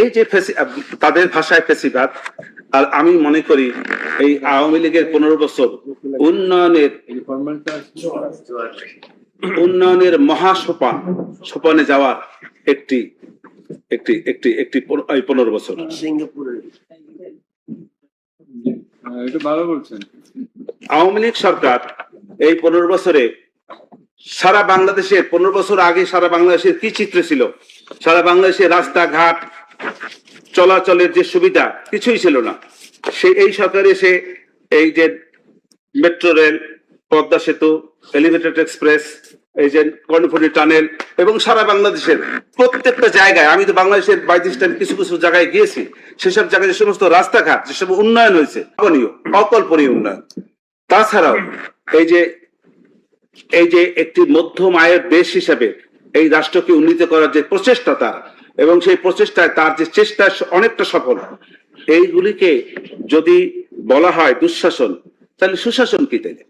এই যে তাদের ভাষায় ফেসিবাদ আর আমি মনে করি এই আওয়ামী লীগের পনেরো বছর উন্নয়নের উন্নয়নের মহা সোপান সোপানে যাওয়ার একটি একটি একটি একটি পনেরো বছর। হ্যাঁ, এটা ভালো বলছেন। আওয়ামী লীগ সরকার এই পনেরো বছরে সারা বাংলাদেশের পনেরো বছর আগে সারা বাংলাদেশের কি চিত্র ছিল? সারা বাংলাদেশের রাস্তাঘাট চলাচলের যে সুবিধা কিছুই ছিল না। সে এই সরকার এসে এই যে মেট্রো রেল, পদ্মা সেতু, এলিভেটেড এক্সপ্রেস, এই যে কর্ণফুলি টানেল এবং সারা বাংলাদেশের প্রত্যেকটা জায়গায়, আমি তো বাংলাদেশের বাইশ টাইম কিছু কিছু জায়গায় গিয়েছি, সেসব জায়গায় যে সমস্ত রাস্তাঘাট যেসব উন্নয়ন হয়েছে অকল্পনীয় উন্নয়ন। তাছাড়াও এই যে এই যে একটি মধ্যম আয়ের দেশ হিসাবে এই রাষ্ট্রকে উন্নীত করার যে প্রচেষ্টা তার এবং সেই প্রচেষ্টায় তার যে চেষ্টা অনেকটা সফল। এইগুলিকে যদি বলা হয় দুঃশাসন, তাহলে সুশাসন কি তাইলে?